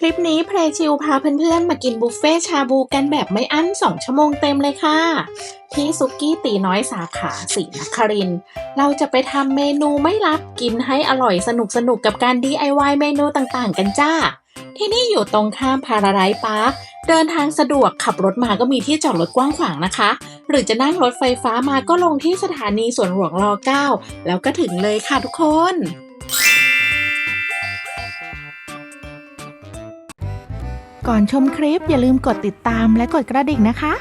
คลิปนี้เพลชิวพาเพื่อนๆ มากินบุฟเฟ่ชาบูกันแบบไม่อั้น 2 ชั่วโมงเต็มเลยค่ะ ที่ซุกี้ตีน้อยสาขาสีนคริน เราจะไปทำเมนูไม่ลับกินให้อร่อยสนุกสนุกกับการ DIY เมนูต่างๆ กันจ้า ที่นี่อยู่ตรงข้ามพาราไรพาร์คเดินทางสะดวกขับรถมาก็มีที่จอดรถกว้างขวางนะคะ หรือจะนั่งรถไฟฟ้ามาก็ลงที่สถานีสวนหลวงร9แล้วก็ถึงเลยค่ะทุกคน ก่อนชมคลิปอย่าลืมกดติดตามและกดกระดิ่งนะคะ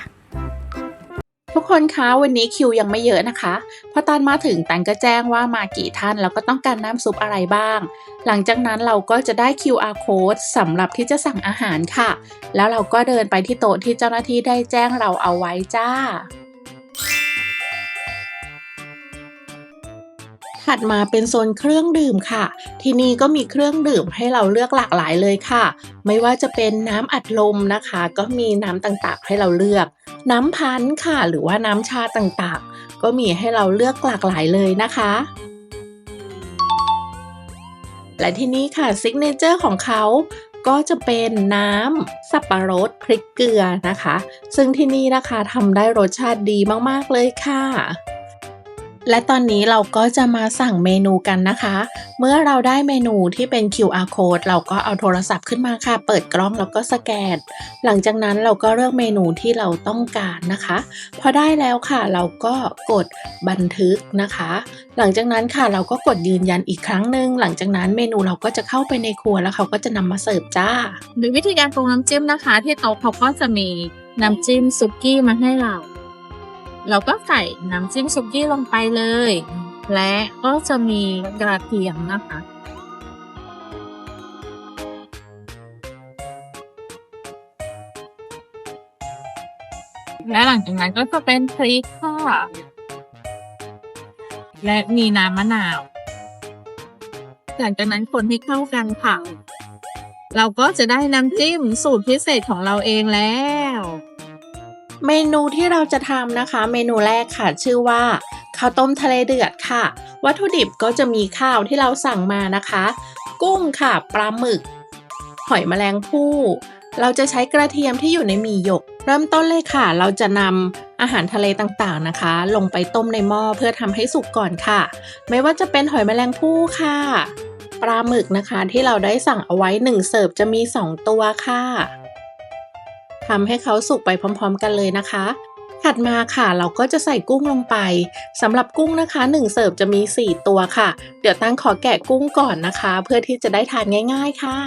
ทุกคนคะวันนี้คิวยังไม่เยอะนะคะพอตอนมาถึงตันก็แจ้งว่ามากี่ท่านแล้วก็ต้องการน้ำซุปอะไรบ้าง หลังจากนั้นเราก็จะได้ QR code สำหรับที่จะสั่งอาหารค่ะ แล้วเราก็เดินไปที่โต๊ะที่เจ้าหน้าที่ได้แจ้งเราเอาไว้จ้า ถัดมาเป็นโซนเครื่องดื่มค่ะ ที่นี่ก็มีเครื่องดื่มให้เราเลือกหลากหลายเลยค่ะ ไม่ว่าจะเป็นน้ำอัดลมนะคะ ก็มีน้ำต่างๆให้เราเลือก น้ำพันธ์ค่ะ หรือว่าน้ำชาต่างๆ ก็มีให้เราเลือกหลากหลายเลยนะคะและที่นี่ค่ะซิกเนเจอร์ของเขาก็จะเป็นน้ำสับปะรดพริกเกลือนะคะ ซึ่งที่นี่นะคะทำได้รสชาติดีมาก ๆ เลยค่ะ และตอนนี้เราก็จะมาสั่งเมนูกันนะคะ เมื่อเราได้เมนูที่เป็น QR code เราก็เอาโทรศัพท์ขึ้นมาค่ะ เปิดกล้องแล้วก็สแกน หลังจากนั้นเราก็เลือกเมนูที่เราต้องการนะคะ พอได้แล้วค่ะเราก็กดบันทึกนะคะ หลังจากนั้นค่ะเราก็กดยืนยันอีกครั้งหนึ่งหลังจากนั้นเมนูเราก็จะเข้าไปในครัวแล้วเขาก็จะนำมาเสิร์ฟจ้าหรือวิธีการปรุงน้ำจิ้มนะคะ ที่โต๊ะเขาก็จะมีน้ำจิ้มซุกี้มาให้เรา เราก็ใส่น้ำจิ้มซุกี้ลงไปเลย และก็จะมีกระเทียมนะคะ และหลังจากนั้นก็จะเป็นพริกค่ะและมีน้ำมะนาวหลังจากนั้นคนให้เข้ากันค่ะ เราก็จะได้น้ำจิ้มสูตรพิเศษของเราเองแล้ว เมนูที่เราจะทำนะคะ เมนูแรกค่ะชื่อว่าข้าวต้มทะเลเดือดค่ะ วัตถุดิบก็จะมีข้าวที่เราสั่งมานะคะ กุ้งค่ะปลาหมึก หอยแมลงภู่เราจะใช้กระเทียมที่อยู่ในหมี่หยก เริ่มต้นเลยค่ะ เราจะนำอาหารทะเลต่างๆนะคะ ลงไปต้มในหม้อเพื่อทำให้สุกก่อนค่ะ ไม่ว่าจะเป็นหอยแมลงภู่ค่ะ ปลาหมึกนะคะที่เราได้สั่งเอาไว้หนึ่งเสิร์ฟจะมีสองตัวค่ะ ทำให้เขาสุกไปพร้อมๆ กันเลยนะคะ ถัดมาค่ะเราก็จะใส่กุ้งลงไปสำหรับกุ้งนะคะ 1 เสิร์ฟจะมี 4 ตัวค่ะ เดี๋ยวตั้งขอแกะกุ้งก่อนนะคะ เพื่อที่จะได้ทานง่าย ๆค่ะ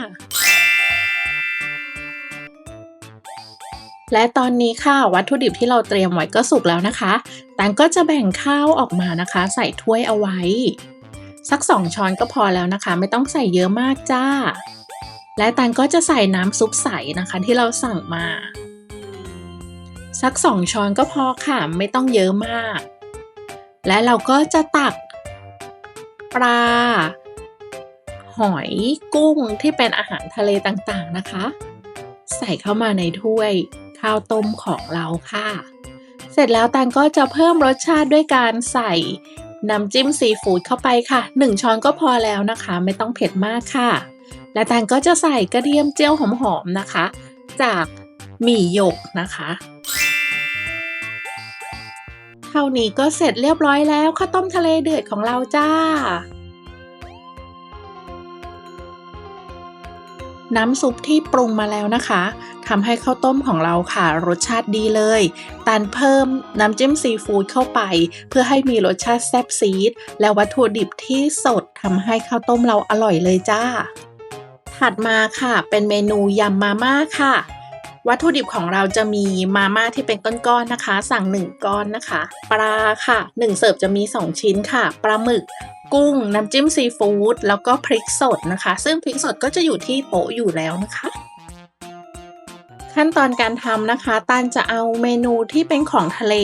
และตอนนี้ค่ะวัตถุดิบที่เราเตรียมไว้ก็สุกแล้วนะคะตังก็จะแบ่งข้าวออกมานะคะ ใส่ถ้วยเอาไว้ สัก2ช้อนก็พอแล้วนะคะ ไม่ต้องใส่เยอะมากจ้า และตันก็จะใส่น้ำซุปใสนะคะที่เราสั่งมา สักสองช้อนก็พอค่ะ ไม่ต้องเยอะมาก และเราก็จะตักปลา หอยกุ้งที่เป็นอาหารทะเลต่างๆนะคะ ใส่เข้ามาในถ้วยข้าวต้มของเราค่ะ เสร็จแล้วตันก็จะเพิ่มรสชาติด้วยการใส่น้ำจิ้มซีฟู้ดเข้าไปค่ะ 1 ช้อนก็พอแล้วนะคะ ไม่ต้องเผ็ดมากค่ะ และตันก็จะใส่กระเทียมเจียวหอมๆนะคะ จากหมี่หยกนะคะเท่านี้ก็เสร็จเรียบร้อยแล้วข้าวต้มทะเลเดือดของเราจ้า น้ำซุปที่ปรุงมาแล้วนะคะทำให้ข้าวต้มของเราค่ะ รสชาติดีเลยตันเพิ่มน้ำจิ้มซีฟู้ดเข้าไป เพื่อให้มีรสชาติแซ่บซีด และวัตถุดิบที่สดทำให้ข้าวต้มเราอร่อยเลยจ้า ถัดมาค่ะ เป็นเมนูยำมาม่าค่ะ วัตถุดิบของเราจะมีมาม่าที่เป็นก้อนๆนะคะ สั่ง 1 ก้อนนะคะ ปลาค่ะ 1 เสิร์ฟจะมี 2 ชิ้นค่ะ ปลาหมึกกุ้ง น้ำจิ้มซีฟู้ดแล้วก็พริกสดนะคะ ซึ่งพริกสดก็จะอยู่ที่โป๊ะอยู่แล้วนะคะ ขั้นตอนการทำนะคะตันจะเอาเมนูที่เป็นของทะเล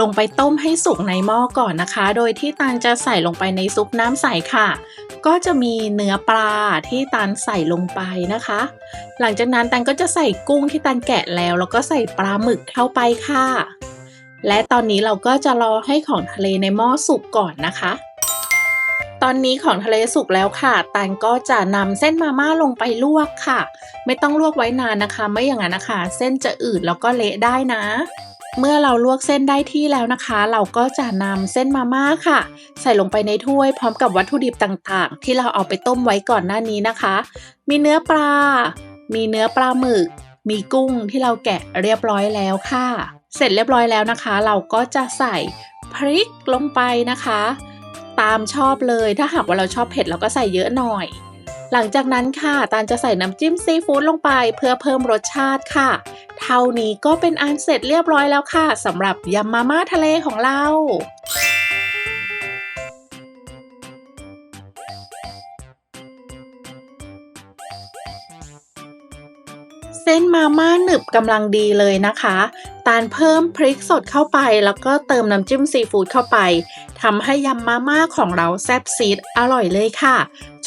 ลงไปต้มให้สุกในหม้อก่อนนะคะ โดยที่ตันจะใส่ลงไปในซุปน้ำใสค่ะ ก็จะมีเนื้อปลาที่ตันใส่ลงไปนะคะ หลังจากนั้นตันก็จะใส่กุ้งที่ตันแกะแล้ว แล้วก็ใส่ปลาหมึกเข้าไปค่ะ และตอนนี้เราก็จะรอให้ของทะเลในหม้อสุกก่อนนะคะ ตอนนี้ของทะเลสุกแล้วค่ะตานก็จะนำเส้นมาม่าลงไปลวกค่ะ ไม่ต้องลวกไว้นานนะคะ ไม่อย่างนั้นนะคะ เส้นจะอืดแล้วก็เละได้นะ เมื่อเราลวกเส้นได้ที่แล้วนะคะ เราก็จะนำเส้นมาม่าค่ะ ใส่ลงไปในถ้วยพร้อมกับวัตถุดิบต่างๆ ที่เราเอาไปต้มไว้ก่อนหน้านี้นะคะ มีเนื้อปลา มีเนื้อปลาหมึก มีกุ้งที่เราแกะเรียบร้อยแล้วค่ะ เสร็จเรียบร้อยแล้วนะคะ เราก็จะใส่พริกลงไปนะคะ ตามชอบเลย ถ้าหากว่าเราชอบเผ็ดเราก็ใส่เยอะหน่อย หลังจากนั้นค่ะ ตาลจะใส่น้ำจิ้มซีฟู้ดลงไปเพื่อเพิ่มรสชาติค่ะ เท่านี้ก็เป็นอันเสร็จเรียบร้อยแล้วค่ะสำหรับยำมาม่าทะเลของเรา มาม่าหนึบกำลังดีเลยนะคะ ตาลเพิ่มพริกสดเข้าไป แล้วก็เติมน้ำจิ้มซีฟู้ดเข้าไปทำให้ยำมาม่าของเราแซ่บซีดอร่อยเลยค่ะ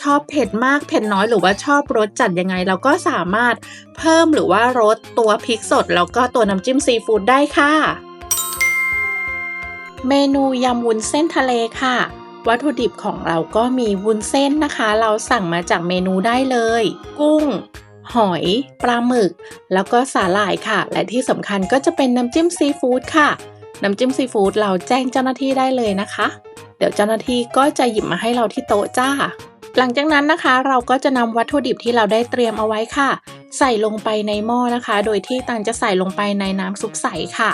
ชอบเผ็ดมากเผ็ดน้อยหรือว่าชอบรสจัดยังไง เราก็สามารถเพิ่มหรือว่าลดตัวพริกสด แล้วก็ตัวน้ำจิ้มซีฟู้ดได้ค่ะ เมนูยำวุ้นเส้นทะเลค่ะ วัตถุดิบของเราก็มีวุ้นเส้นนะคะ เราสั่งมาจากเมนูได้เลย กุ้ง หอย ปลาหมึก แล้วก็สาหร่ายค่ะ และที่สำคัญก็จะเป็นน้ำจิ้มซีฟู้ดค่ะ น้ำจิ้มซีฟู้ดเราแจ้งเจ้าหน้าที่ได้เลยนะคะ เดี๋ยวเจ้าหน้าที่ก็จะหยิบมาให้เราที่โต๊ะจ้า หลังจากนั้นนะคะ เราก็จะนำวัตถุดิบที่เราได้เตรียมเอาไว้ค่ะ ใส่ลงไปในหม้อนะคะ โดยที่ตันจะใส่ลงไปในน้ำซุปใสค่ะ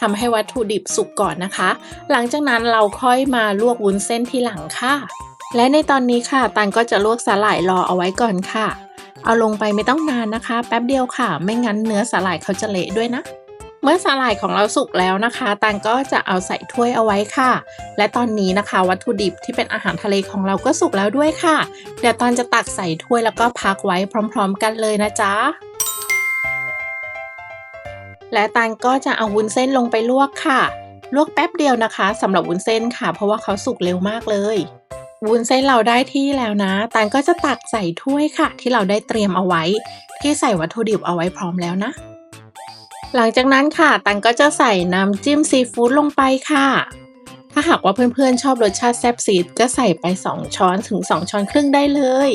ทำให้วัตถุดิบสุกก่อนนะคะ หลังจากนั้นเราค่อยมาลวกวุ้นเส้นที่หลังค่ะ และในตอนนี้ค่ะ ตันก็จะลวกสาหร่ายรอเอาไว้ก่อนค่ะ เอาลงไปไม่ต้องนานนะคะ แป๊บเดียวค่ะ ไม่งั้นเนื้อสาหร่ายเขาจะเละด้วยนะ เมื่อสาหร่ายของเราสุกแล้วนะคะตันก็จะเอาใส่ถ้วยเอาไว้ค่ะ และตอนนี้นะคะ วัตถุดิบที่เป็นอาหารทะเลของเราก็สุกแล้วด้วยค่ะ เดี๋ยวตันจะตักใส่ถ้วยแล้วก็พักไว้พร้อม ๆ กันเลยนะจ๊ะและตันก็จะเอาวุ้นเส้นลงไปลวกค่ะ ลวกแป๊บเดียวนะคะสำหรับวุ้นเส้นค่ะ เพราะว่าเขาสุกเร็วมากเลย วุ้นเส้นเราได้ที่แล้วนะตันก็จะตักใส่ถ้วยค่ะ ที่เราได้เตรียมเอาไว้ ที่ใส่วัตถุดิบเอาไว้พร้อมแล้วนะ หลังจากนั้นค่ะตันก็จะใส่น้ำจิ้มซีฟู้ดลงไปค่ะ ถ้าหากว่าเพื่อนๆชอบรสชาติแซ่บซีดก็ใส่ไป 2 ช้อนถึง 2 ช้อนครึ่งได้เลย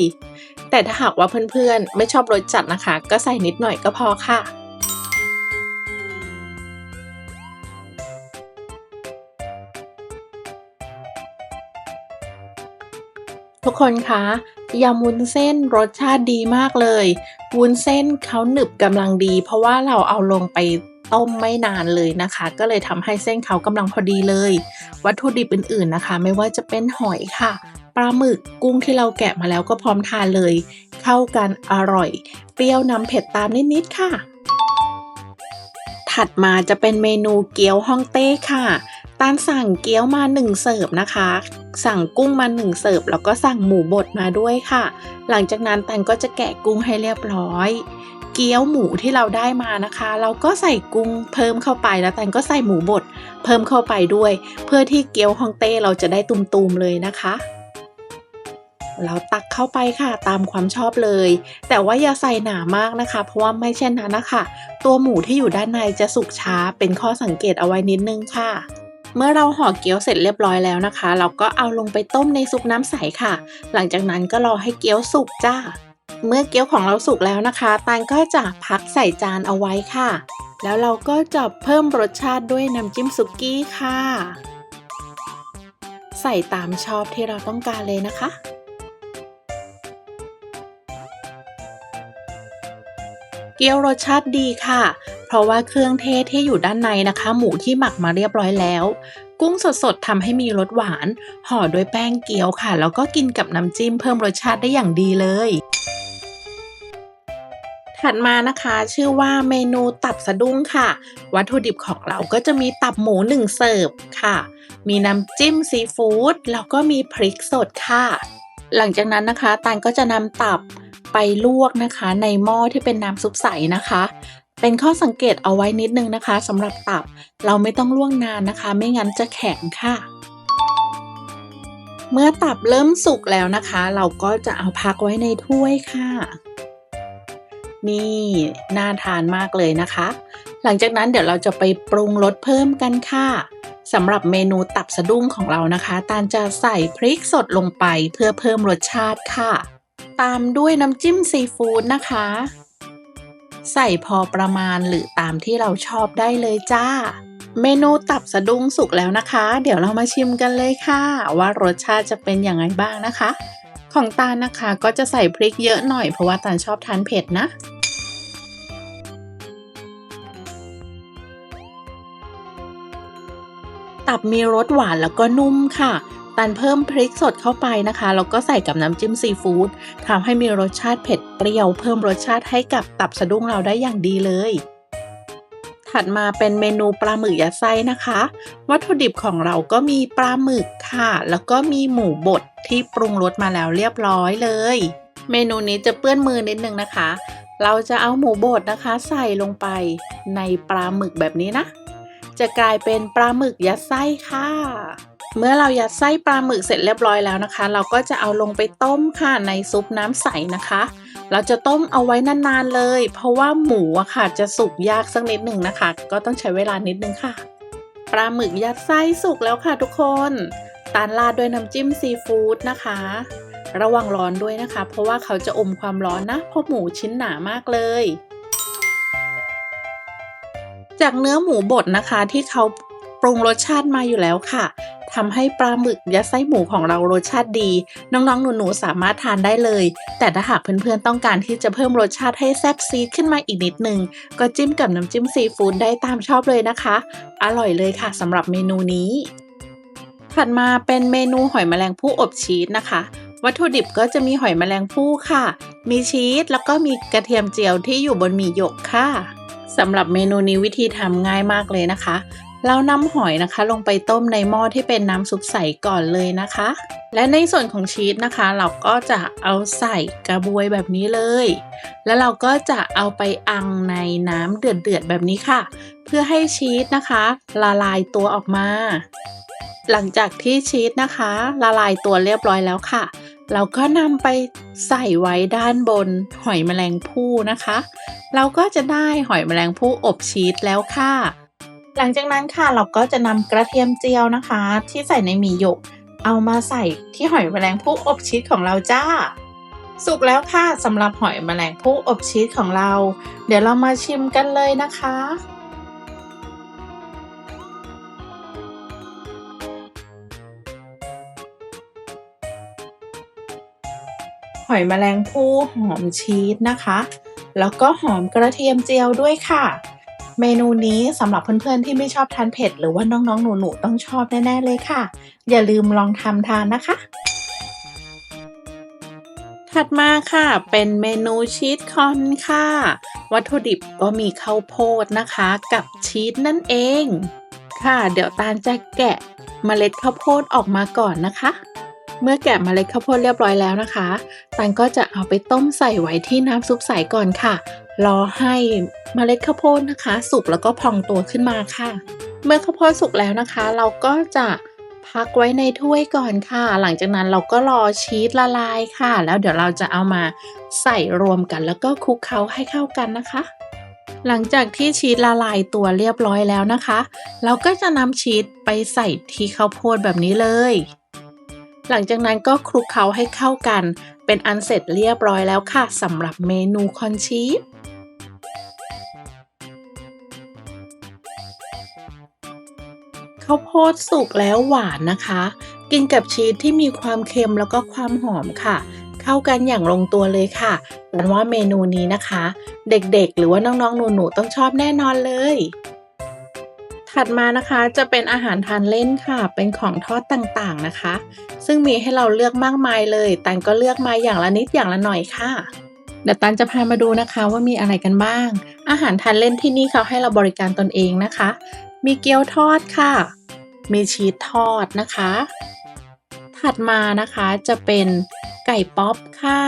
แต่ถ้าหากว่าเพื่อนๆไม่ชอบรสจัดนะคะ ก็ใส่นิดหน่อยก็พอค่ะ ทุกคนคะยำวุ้นเส้นรสชาติดีมากเลย วุ้นเส้นเขาหนึบกำลังดี เพราะว่าเราเอาลงไปต้มไม่นานเลยนะคะ ก็เลยทำให้เส้นเขากำลังพอดีเลย วัตถุดิบอื่นๆนะคะ ไม่ว่าจะเป็นหอยค่ะปลาหมึกกุ้งที่เราแกะมาแล้วก็พร้อมทานเลย เข้ากันอร่อย เปรี้ยวนำเผ็ดตามนิดๆค่ะ ถัดมาจะเป็นเมนูเกี๊ยวฮ่องเต้ค่ะ ตานสั่งเกี๊ยวมาหนึ่งเสิร์ฟนะคะ สั่งกุ้งมาหนึ่งเสิร์ฟแล้วก็สั่งหมูบดมาด้วยค่ะ หลังจากนั้นตันก็จะแกะกุ้งให้เรียบร้อย เกี๊ยวหมูที่เราได้มานะคะ เราก็ใส่กุ้งเพิ่มเข้าไปแล้วตันก็ใส่หมูบดเพิ่มเข้าไปด้วย เพื่อที่เกี๊ยวฮองเต้เราจะได้ตุมๆเลยนะคะเราตักเข้าไปค่ะตามความชอบเลย แต่ว่าอย่าใส่หนามากนะคะ เพราะว่าไม่เช่นนั้นนะคะ ตัวหมูที่อยู่ด้านในจะสุกช้าเป็นข้อสังเกตเอาไว้นิดนึงค่ะ เมื่อเราห่อเกี๊ยวเสร็จเรียบร้อยแล้วนะคะ เราก็เอาลงไปต้มในซุปน้ำใสค่ะ หลังจากนั้นก็รอให้เกี๊ยวสุกจ้า เมื่อเกี๊ยวของเราสุกแล้วนะคะตานก็จะพักใส่จานเอาไว้ค่ะ แล้วเราก็จะเพิ่มรสชาติด้วยน้ำจิ้มสุกี้ค่ะ ใส่ตามชอบที่เราต้องการเลยนะคะ เกี๊ยวรสชาติดีค่ะ เพราะว่าเครื่องเทศที่อยู่ด้านในนะคะ หมูที่หมักมาเรียบร้อยแล้ว กุ้งสดๆทำให้มีรสหวาน ห่อด้วยแป้งเกี๊ยวค่ะ แล้วก็กินกับน้ำจิ้มเพิ่มรสชาติได้อย่างดีเลยถัดมานะคะชื่อว่าเมนูตับสะดุ้งค่ะ วัตถุดิบของเราก็จะมีตับหมูหนึ่งเสิร์ฟค่ะ มีน้ำจิ้มซีฟู้ดแล้วก็มีพริกสดค่ะ หลังจากนั้นนะคะตานก็จะนำตับ ไปลวกนะคะ ในหม้อที่เป็นน้ำซุปใสนะคะ เป็นข้อสังเกตเอาไว้นิดนึงนะคะสำหรับตับเราไม่ต้องลวกนานนะคะ ไม่งั้นจะแข็งค่ะ เมื่อตับเริ่มสุกแล้วนะคะ เราก็จะเอาพักไว้ในถ้วยค่ะ นี่น่าทานมากเลยนะคะ หลังจากนั้นเดี๋ยวเราจะไปปรุงรสเพิ่มกันค่ะสำหรับเมนูตับสะดุ้งของเรานะคะ ตาลจะใส่พริกสดลงไปเพื่อเพิ่มรสชาติค่ะ ตามด้วยน้ำจิ้มซีฟู้ดนะคะ ใส่พอประมาณหรือตามที่เราชอบได้เลยจ้า เมนูตับสะดุ้งสุกแล้วนะคะ เดี๋ยวเรามาชิมกันเลยค่ะ ว่ารสชาติจะเป็นอย่างไรบ้างนะคะ ของตาลนะคะก็จะใส่พริกเยอะหน่อยเพราะว่าตาลชอบทานเผ็ดนะตับมีรสหวานแล้วก็นุ่มค่ะ ตันเพิ่มพริกสดเข้าไปนะคะแล้วก็ใส่กับน้ำจิ้มซีฟู้ดทำให้มีรสชาติเผ็ดเปรี้ยว เพิ่มรสชาติให้กับตับสะดุ้งเราได้อย่างดีเลย ถัดมาเป็นเมนูปลาหมึกยัดไส้นะคะ วัตถุดิบของเราก็มีปลาหมึกค่ะ แล้วก็มีหมูบดที่ปรุงรสมาแล้วเรียบร้อยเลย เมนูนี้จะเปื้อนมือนิดนึงนะคะ เราจะเอาหมูบดนะคะ ใส่ลงไปในปลาหมึกแบบนี้นะ จะกลายเป็นปลาหมึกยัดไส้ค่ะ เมื่อเรายัดไส้ปลาหมึกเสร็จเรียบร้อยแล้วนะคะ เราก็จะเอาลงไปต้มค่ะในซุปน้ำใสนะคะ เราจะต้มเอาไว้นานๆเลย เพราะว่าหมูอะค่ะจะสุกยากสักนิดหนึ่งนะคะ ก็ต้องใช้เวลานิดนึงค่ะ ปลาหมึกยัดไส้สุกแล้วค่ะทุกคนตานราดด้วยน้ำจิ้มซีฟู้ดนะคะ ระวังร้อนด้วยนะคะ เพราะว่าเขาจะอมความร้อนนะเพราะหมูชิ้นหนามากเลยจากเนื้อหมูบดนะคะที่เขา ปรุงรสชาติมาอยู่แล้วค่ะทำให้ปลาหมึกยัดไส้หมูของเรารสชาติดี น้องๆ หนูๆ สามารถทานได้เลย แต่ถ้าหากเพื่อนๆ ต้องการที่จะเพิ่มรสชาติให้แซ่บซีดขึ้นมาอีกนิดนึง ก็จิ้มกับน้ำจิ้มซีฟู้ดได้ตามชอบเลยนะคะ อร่อยเลยค่ะสำหรับเมนูนี้ ถัดมาเป็นเมนูหอยแมลงภู่อบชีสนะคะวัตถุดิบก็จะมีหอยแมลงภู่ค่ะ มีชีสแล้วก็มีกระเทียมเจียวที่อยู่บนหมี่หยกค่ะ สำหรับเมนูนี้วิธีทำง่ายมากเลยนะคะ เรานำหอยนะคะ ลงไปต้มในหม้อที่เป็นน้ำซุปใสก่อนเลยนะคะ และในส่วนของชีสนะคะ เราก็จะเอาใส่กระบวยแบบนี้เลย แล้วเราก็จะเอาไปอังในน้ำเดือดๆแบบนี้ค่ะ เพื่อให้ชีสนะคะละลายตัวออกมา หลังจากที่ชีสนะคะละลายตัวเรียบร้อยแล้วค่ะ เราก็นำไปใส่ไว้ด้านบนหอยแมลงภู่นะคะ เราก็จะได้หอยแมลงภู่อบชีสแล้วค่ะ หลังจากนั้นค่ะเราก็จะนำกระเทียมเจียวนะคะ ที่ใส่ในหมี่หยก เอามาใส่ที่หอยแมลงภู่อบชีสของเราจ้า สุกแล้วค่ะสำหรับหอยแมลงภู่อบชีสของเรา เดี๋ยวเรามาชิมกันเลยนะคะหอยแมลงภู่หอมชีสนะคะ แล้วก็หอมกระเทียมเจียวด้วยค่ะ เมนูนี้สำหรับเพื่อนๆที่ไม่ชอบทานเผ็ด หรือว่าน้องๆหนูๆต้องชอบแน่ๆเลยค่ะ อย่าลืมลองทำทานนะคะ ถัดมาค่ะ เป็นเมนูชีสคอนค่ะ วัตถุดิบก็มีข้าวโพดนะคะ กับชีสนั่นเอง ค่ะ เดี๋ยวตาลจะแกะเมล็ดข้าวโพดออกมาก่อนนะคะ เมื่อแกะเมล็ดข้าวโพดเรียบร้อยแล้วนะคะตาลก็จะเอาไปต้มใส่ไว้ที่น้ำซุปใสก่อนค่ะ รอให้เมล็ดข้าวโพดนะคะ สุกแล้วก็พองตัวขึ้นมาค่ะ เมื่อข้าวโพดสุกแล้วนะคะ เราก็จะพักไว้ในถ้วยก่อนค่ะ หลังจากนั้นเราก็รอชีสละลายค่ะ แล้วเดี๋ยวเราจะเอามาใส่รวมกัน แล้วก็คลุกเคล้าให้เข้ากันนะคะ หลังจากที่ชีสละลายตัวเรียบร้อยแล้วนะคะ เราก็จะนำชีสไปใส่ที่ข้าวโพดแบบนี้เลย หลังจากนั้นก็คลุกเคล้าให้เข้ากัน เป็นอันเสร็จเรียบร้อยแล้วค่ะสำหรับเมนูคอนชีสข้าวโพดสุกแล้วหวานนะคะ กินกับชีสที่มีความเค็มแล้วก็ความหอมค่ะ เข้ากันอย่างลงตัวเลยค่ะแต่ว่าเมนูนี้นะคะ เด็กๆ หรือว่าน้องๆ หนูๆ ต้องชอบแน่นอนเลย ถัดมานะคะจะเป็นอาหารทานเล่นค่ะ เป็นของทอดต่างๆนะคะ ซึ่งมีให้เราเลือกมากมายเลยตันก็เลือกมาอย่างละนิดอย่างละหน่อยค่ะเดี๋ยวตันจะพามาดูนะคะว่ามีอะไรกันบ้าง อาหารทานเล่นที่นี่เขาให้เราบริการตนเองนะคะ มีเกี๊ยวทอดค่ะ มีชีสทอดนะคะ ถัดมานะคะจะเป็นไก่ป๊อปค่ะ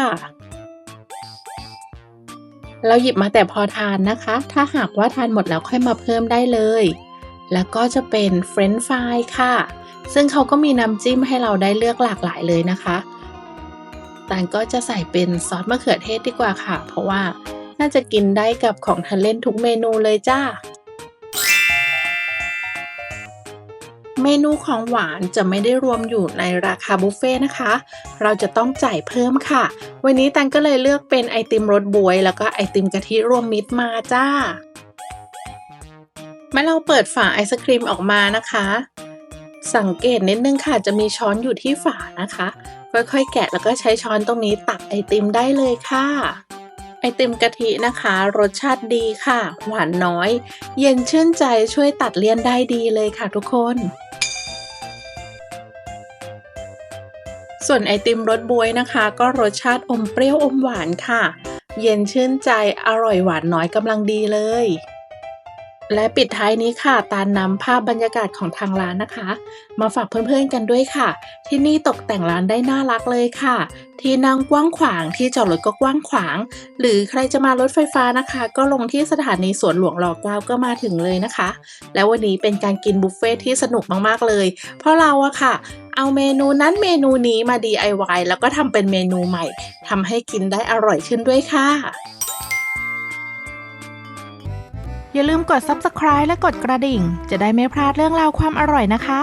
เราหยิบมาแต่พอทานนะคะ ถ้าหากว่าทานหมดแล้วค่อยมาเพิ่มได้เลย แล้วก็จะเป็นเฟรนช์ฟรายค่ะ ซึ่งเขาก็มีน้ำจิ้มให้เราได้เลือกหลากหลายเลยนะคะตานก็จะใส่เป็นซอสมะเขือเทศดีกว่าค่ะ เพราะว่าน่าจะกินได้กับของทานเล่นทุกเมนูเลยจ้า เมนูของหวานจะไม่ได้รวมอยู่ในราคาบุฟเฟ่ต์นะคะ เราจะต้องจ่ายเพิ่มค่ะ วันนี้ตันก็เลยเลือกเป็นไอติมรสบวย แล้วก็ไอติมกะทิรวมมิตรมาจ้า เมื่อเราเปิดฝาไอศครีมออกมานะคะ สังเกตนิดนึงค่ะ จะมีช้อนอยู่ที่ฝานะคะ ค่อยๆ แกะแล้วก็ใช้ช้อนตรงนี้ตักไอติมได้เลยค่ะ ไอติมกะทินะคะ รสชาติดีค่ะ หวานน้อย เย็นชื่นใจช่วยตัดเลี่ยนได้ดีเลยค่ะทุกคน ส่วนไอติมรสบวยนะคะ ก็รสชาติอมเปรี้ยวอมหวานค่ะ เย็นชื่นใจอร่อยหวานน้อยกำลังดีเลย และปิดท้ายนี้ค่ะ ตาลนำภาพบรรยากาศของทางร้านนะคะ มาฝากเพื่อนๆกันด้วยค่ะ ที่นี่ตกแต่งร้านได้น่ารักเลยค่ะ ที่นั่งกว้างขวางที่จอดรถก็กว้างขวาง หรือใครจะมารถไฟฟ้านะคะ ก็ลงที่สถานีสวนหลวงรอเก้าก็มาถึงเลยนะคะ แล้ววันนี้เป็นการกินบุฟเฟ่ที่สนุกมากๆเลย เพราะเราอะค่ะเอาเมนูนั้นเมนูนี้มา DIY แล้วก็ทำเป็นเมนูใหม่ทำให้กินได้อร่อยขึ้นด้วยค่ะ อย่าลืมกด subscribe และกดกระดิ่ง จะได้ไม่พลาดเรื่องราวความอร่อยนะคะ